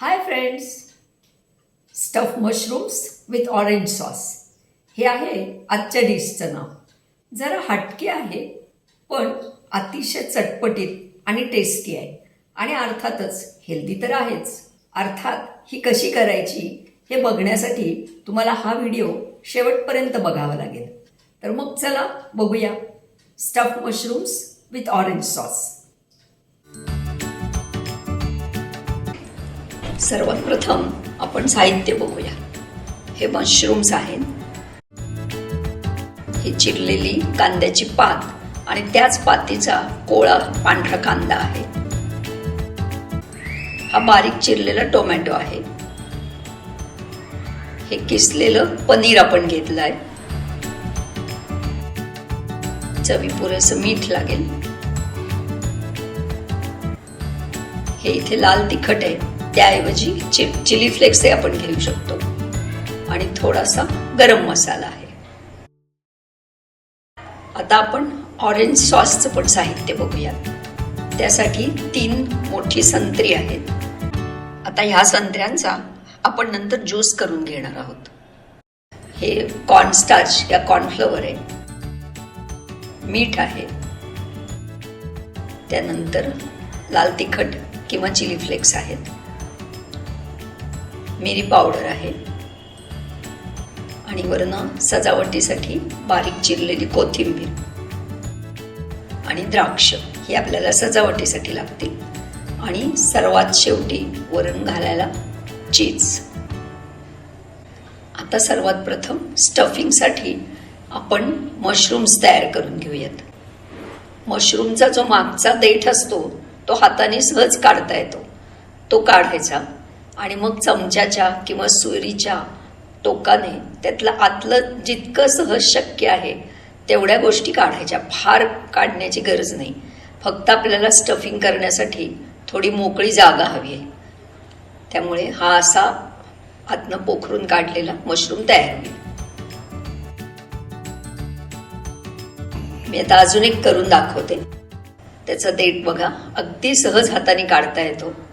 Hi friends stuff mushrooms with orange sauce हे आहे आजच्या डिशचं नाव. जरा हटके आहे पण अतिशय चटपटीत आणि टेस्टी आहे. आणि अर्थातच हेल्दी तर आहेच. अर्थात ही कशी करायची हे बघण्यासाठी तुम्हाला हा व्हिडिओ शेवटपर्यंत बघावा लागेल. तर मग चला बघूया. Stuff mushrooms with orange sauce सर्वात प्रथम आपण साहित्य बघूया. हे मशरूम्स आहेत. ही चिरलेली कांद्याची पात आणि त्याच पातीचा कोळा पांढरा कांदा आहे. हा बारीक चिरलेला टोमॅटो आहे. हे किसलेलं पनीर आपण घेतलं आहे चवी पुरेसं मीठ लागेल. हे इथे लाल तिखट आहे. त्याऐवजी चिप चिली फ्लेक्स हे आपण घेऊ शकतो. आणि थोडासा गरम मसाला आहे. आता आपण ऑरेंज सॉसचं पण साहित्य बघूया त्यासाठी तीन मोठी संत्री आहेत. आता ह्या संत्र्यांचा आपण नंतर ज्यूस करून घेणार आहोत. हे कॉर्नस्टार्च या कॉर्नफ्लॉवर आहे. मीठ आहे. त्यानंतर लाल तिखट किंवा चिली फ्लेक्स आहेत. मिरी पावडर आहे. आणि वरनं सजावटीसाठी बारीक चिरलेली कोथिंबीर. आणि द्राक्ष ही आपल्याला सजावटीसाठी लागतील आणि सर्वात शेवटी वरण घालायला चीज आता सर्वात प्रथम स्टफिंगसाठी आपण मशरूम्स तयार करून घेऊयात. मशरूमचा जो मागचा देठ असतो तो हाताने सहज काढता येतो. तो काढायचा. आणि मग चमच्याच्या किंवा सुरीच्या टोकाने त्यातलं आतलं जितकं सहज शक्य आहे तेवढ्या गोष्टी काढायच्या. फार काढण्याची गरज नाही. फक्त आपल्याला स्टफिंग करण्यासाठी थोडी मोकळी जागा हवी आहे. त्यामुळे हा असा आतनं पोखरून काढलेला मशरूम तयार होईल. मी आता अजून एक करून दाखवते. त्याचं देठ बघा अगदी सहज हाताने काढता येतो.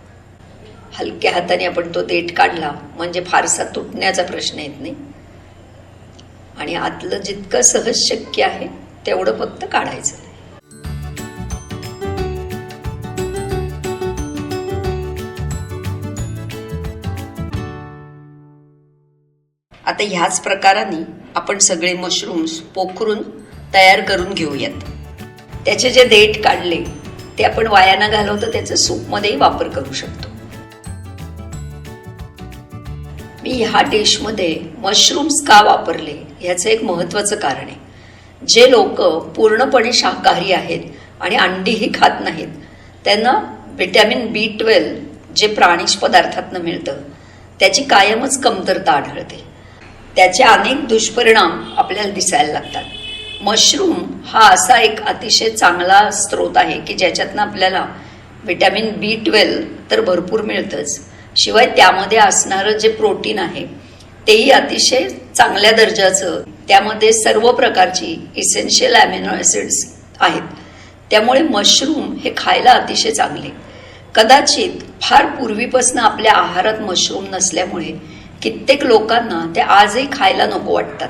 हलक्या हाताने आपण तो देठ काढला म्हणजे फारसा तुटण्याचा प्रश्न येत नाही. आणि आतलं जितकं सहज शक्य आहे तेवढं फक्त काढायचं. आता ह्याच प्रकाराने आपण सगळे मशरूम्स पोखरून तयार करून घेऊयात. त्याचे जे देठ काढले ते आपण वायाना घालवतो घालवता त्याचं सूपमध्येही वापर करू शकतो. मी ह्या डिशमध्ये मशरूम्स का वापरले ह्याचं एक महत्त्वाचं कारण आहे. जे लोक पूर्णपणे शाकाहारी आहेत आणि अंडीही खात नाहीत त्यांना व्हिटॅमिन बी ट्वेल्व जे प्राणीज पदार्थातनं मिळतं त्याची कायमच कमतरता आढळते. त्याचे अनेक दुष्परिणाम आपल्याला दिसायला लागतात. मशरूम हा असा एक अतिशय चांगला स्रोत आहे की ज्याच्यातनं आपल्याला व्हिटॅमिन बी ट्वेल्व तर भरपूर मिळतंच. शिवाय त्यामध्ये असणारं जे प्रोटीन आहे तेही अतिशय चांगल्या दर्जाचं त्यामध्ये सर्व प्रकारची इसेन्शियल ॲमिनो ॲसिड्स आहेत. त्यामुळे मशरूम हे खायला अतिशय चांगले. कदाचित फार पूर्वीपासून आपल्या आहारात मशरूम नसल्यामुळे कित्येक लोकांना ते आजही खायला नको वाटतात.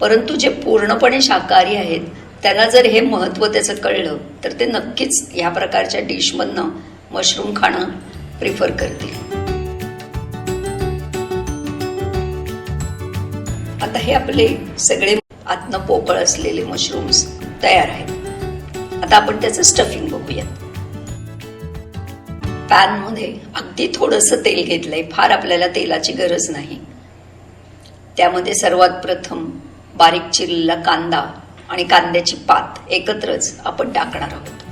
परंतु जे पूर्णपणे शाकाहारी आहेत त्यांना जर हे महत्त्व त्याचं कळलं तर ते नक्कीच ह्या प्रकारच्या डिशमधनं मशरूम खाणं प्रिफर करतील. हे आपले सगळे आतनं पोकळ असलेले मशरूम्स तयार आहेत. आता आपण त्याचं स्टफिंग बघूयात. पॅनमध्ये अगदी थोडंसं तेल घेतलंय. फार आपल्याला तेलाची गरज नाही. त्यामध्ये सर्वात प्रथम बारीक चिरलेला कांदा आणि कांद्याची पात एकत्रच आपण टाकणार आहोत.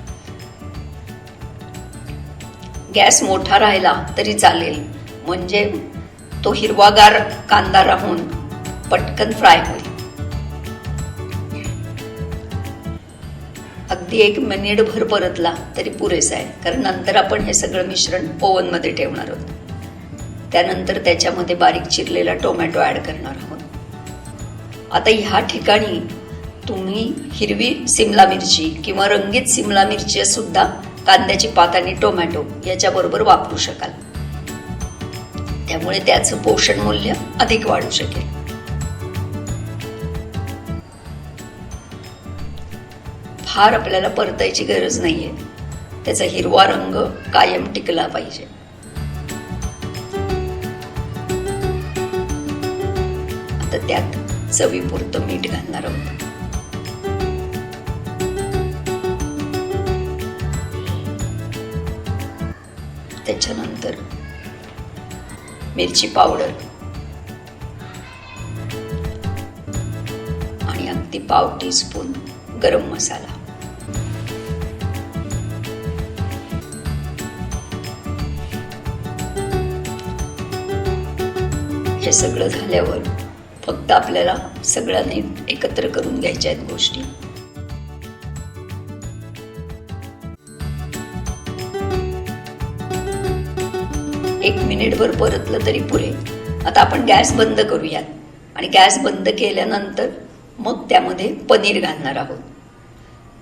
गॅस मोठा राहिला तरी चालेल. म्हणजे तो हिरवागार कांदा राहून पटकन फ्राय होईल. अगदी एक मिनिट भर परतला तरी पुरेसा आहे कारण नंतर आपण हे सगळं मिश्रण ओव्हनमध्ये ठेवणार आहोत. त्यानंतर त्याच्यामध्ये बारीक चिरलेला टोमॅटो ॲड करणार आहोत. आता ह्या ठिकाणी तुम्ही हिरवी सिमला मिरची किंवा रंगीत सिमला मिरची सुद्धा कांद्याची पात आणि टोमॅटो याच्याबरोबर वापरू शकाल. त्यामुळे त्याचं पोषण मूल्य अधिक वाढू शकेल. फार आपल्याला परतायची गरज नाही आहे त्याचा हिरवा रंग कायम टिकला पाहिजे. आता त्यात चवीपुरतं मीठ घालणार आहोत. त्याच्यानंतर मिरची पावडर. आणि अगदी पाव टी स्पून गरम मसाला. हे सगळं झाल्यावर फक्त आपल्याला सगळ्यांनी एकत्र करून घ्यायच्या आहेत गोष्टी. एक मिनिटभर परतलं तरी पुरे आता आपण गॅस बंद करूयात. आणि गॅस बंद केल्यानंतर मग त्यामध्ये पनीर घालणार आहोत.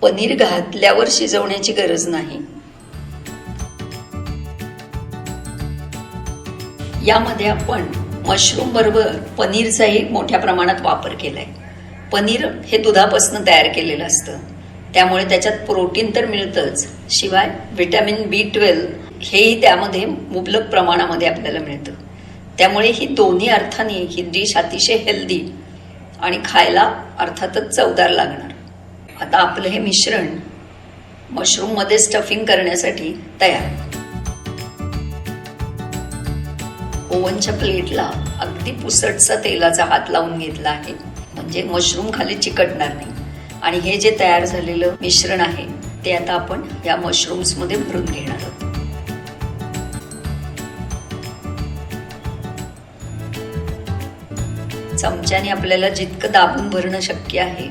पनीर घातल्यावर शिजवण्याची गरज नाही. यामध्ये आपण मशरूम बरोबर पनीरचाही मोठ्या प्रमाणात वापर केला आहे पनीर हे दुधापासून तयार केलेलं असतं. त्यामुळे त्याच्यात प्रोटीन तर मिळतंच. शिवाय व्हिटॅमिन बी ट्वेल्व हेही त्यामध्ये मुबलक प्रमाणामध्ये आपल्याला मिळतं. त्यामुळे ही दोन्ही अर्थाने ही डिश अतिशय हेल्दी आणि खायला अर्थातच चवदार लागणार. आता आपलं हे मिश्रण मशरूममध्ये स्टफिंग करण्यासाठी तयार. ओव्हनच्या प्लेटला अगदी पुसटचा तेलाचा हात लावून घेतला आहे. म्हणजे मशरूम खाली चिकटणार नाही. आणि हे जे तयार झालेलं मिश्रण आहे ते आता आपण या मशरूम्समध्ये भरून घेणार आहोत. चमच्याने आपल्याला जितकं दाबून भरणं शक्य आहे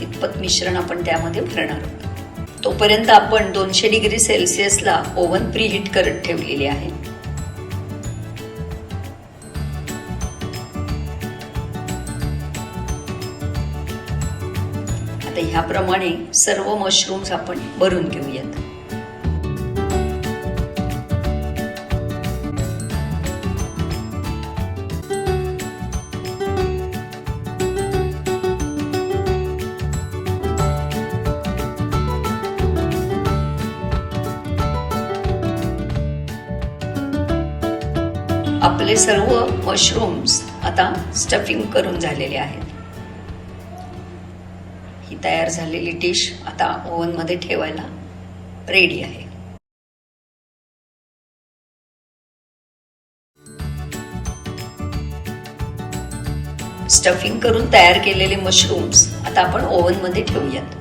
तितपत मिश्रण आपण त्यामध्ये भरणार आहोत. तोपर्यंत आपण दोनशे डिग्री सेल्सिअसला ओव्हन प्रीहीट करत ठेवलेली आहे. ह्याप्रमाणे सर्व मशरूम्स आपण भरून घेऊयात. आपले सर्व मशरूम्स आता स्टफिंग करून झालेले आहेत. तयार झालेली डिश आता ओव्हनमध्ये ठेवायला रेडी आहे. स्टफिंग करून तयार केलेले मशरूम्स आता आपण ओव्हनमध्ये ठेवूयात.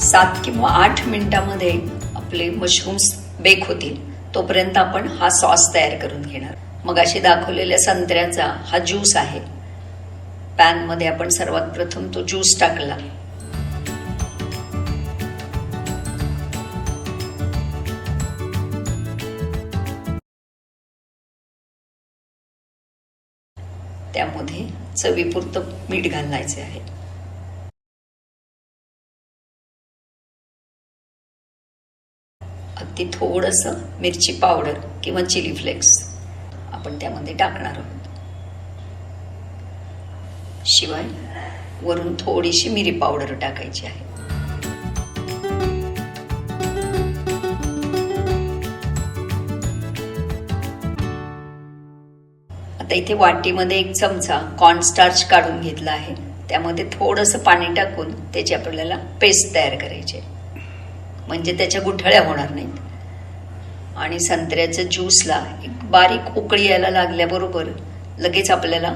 सात किंवा आठ मिनिटामध्ये आपले मशरूम्स बेक होतील. तोपर्यंत आपण हा सॉस तयार करून घेणार. मग अशी दाखवलेल्या संत्र्याचा हा ज्यूस आहे. पॅनमध्ये आपण सर्वात प्रथम तो ज्यूस टाकला. त्यामध्ये चवीपुरतं मीठ घालायचे आहे. अगदी थोडंसं मिरची पावडर किंवा चिली फ्लेक्स. आपण त्यामध्ये टाकणार आहोत. शिवाय वरून थोडीशी मिरी पावडर टाकायची आहे. आता इथे वाटीमध्ये एक चमचा कॉर्नस्टार्च काढून घेतला आहे. त्यामध्ये थोडंसं पाणी टाकून त्याची आपल्याला पेस्ट तयार करायची म्हणजे त्याच्या गुठळ्या होणार नाहीत. आणि संत्र्याच्या ज्यूसला एक बारीक उकळी यायला लागल्याबरोबर लगेच आपल्याला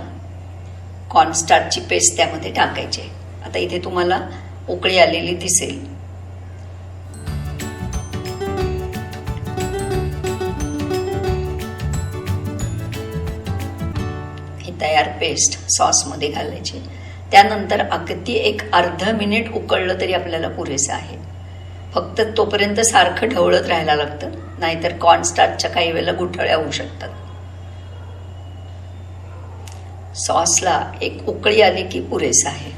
कॉर्नस्टार्टची पेस्ट त्यामध्ये टाकायची आहे. आता इथे तुम्हाला उकळी आलेली दिसेल. ही तयार पेस्ट सॉसमध्ये घालायची. त्यानंतर अगदी एक अर्ध मिनिट उकळलं तरी आपल्याला पुरेसं आहे. फक्त तोपर्यंत सारखं ढवळत राहायला लागतं. नाहीतर कॉर्नस्टार्चच्या काही वेळेला गुठळ्या होऊ शकतात. सॉसला एक उकळी आली की पुरेसं आहे.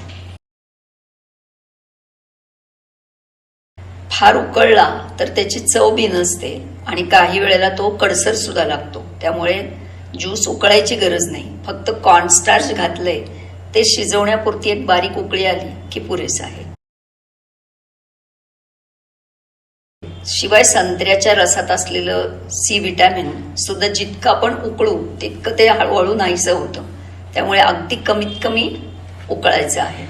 फार उकळला तर त्याची चव बी नसते आणि काही वेळेला तो कडसर सुद्धा लागतो. त्यामुळे ज्यूस उकळायची गरज नाही. फक्त कॉर्नस्टार्च घातलंय ते शिजवण्यापुरती एक बारीक उकळी आली की पुरेसं आहे. शिवाय संत्र्याच्या रसात असलेलं सी विटॅमिन सुद्धा जितकं आपण उकळू तितकं ते हळूहळू नाहीसं होतं. त्यामुळे अगदी कमीत कमी उकळायचं आहे.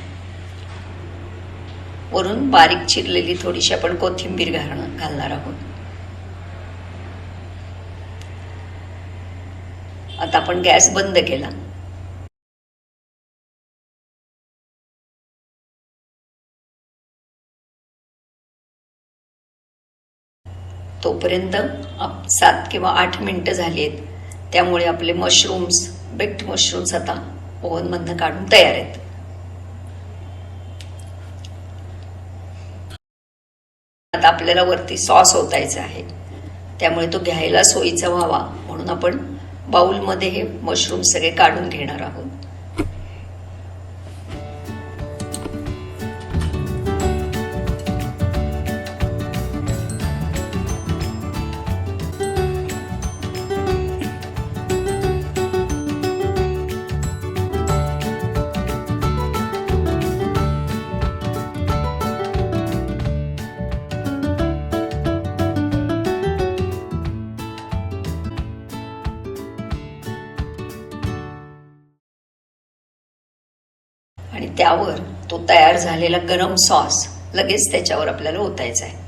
वरून बारीक चिरलेली थोडीशी आपण कोथिंबीर घालणं घालणार आहोत. आता आपण गॅस बंद केला. तोपर्यंत आप- सात किंवा आठ मिनटं झाली आहेत त्यामुळे आपले मशरूम्स बेक्ड मशरूम्स आता ओव्हनमधनं काढून तयार आहेत. आता आपल्याला वरती सॉस ओतायचा आहे. त्यामुळे तो घ्यायला सोयीचा व्हावा म्हणून आपण बाउलमध्ये हे मशरूम सगळे काढून घेणार आहोत. त्यावर तो तयार झालेला गरम सॉस लगेच त्याच्यावर आपल्याला ओतायचा आहे.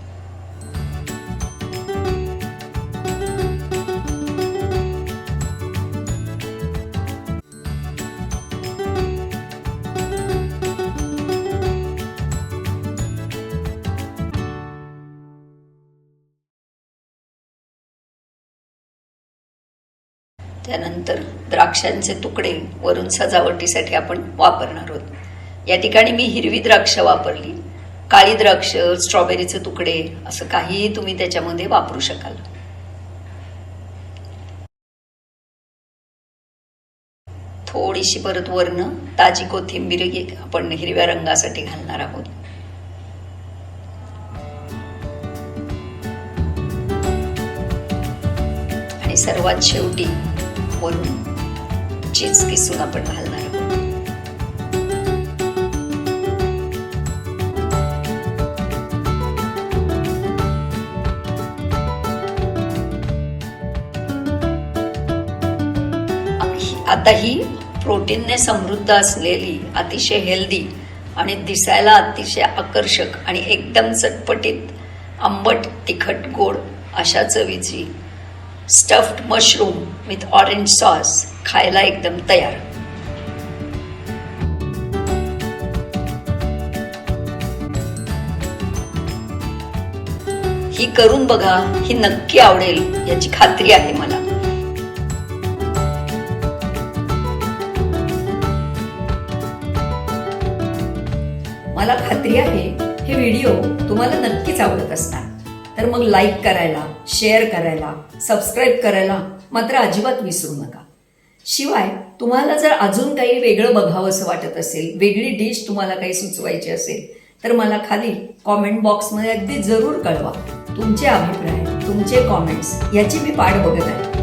त्यानंतर द्राक्षांचे तुकडे वरून सजावटीसाठी आपण वापरणार आहोत. या ठिकाणी मी हिरवी द्राक्ष वापरली. काळी द्राक्ष स्ट्रॉबेरीचे तुकडे असं काहीही तुम्ही त्याच्यामध्ये वापरू शकाल. थोडीशी परत वरनं ताजी कोथिंबीर आपण हिरव्या रंगासाठी घालणार आहोत. आणि सर्वात शेवटी वरून चीज किसून आपण घालणार आता ही प्रोटीनने समृद्ध असलेली अतिशय हेल्दी आणि दिसायला अतिशय आकर्षक आणि एकदम चटपटीत आंबट तिखट गोड अशा चवीची stuffed mushroom with orange sauce खायला एकदम तयार. ही करून बघा ही नक्की आवडेल याची खात्री आहे मला. मला खात्री आहे हे व्हिडिओ तुम्हाला नक्कीच आवडत असणार. तर मग लाईक करायला शेअर करायला सबस्क्राईब करायला मात्र अजिबात विसरू नका. शिवाय तुम्हाला जर अजून काही वेगळं बघावंसं वाटत असेल वेगळी डिश तुम्हाला काही सुचवायची असेल तर मला खाली कॉमेंट बॉक्समध्ये अगदी जरूर कळवा. तुमचे अभिप्राय तुमचे कॉमेंट्स याची मी पाठ बघत आहे.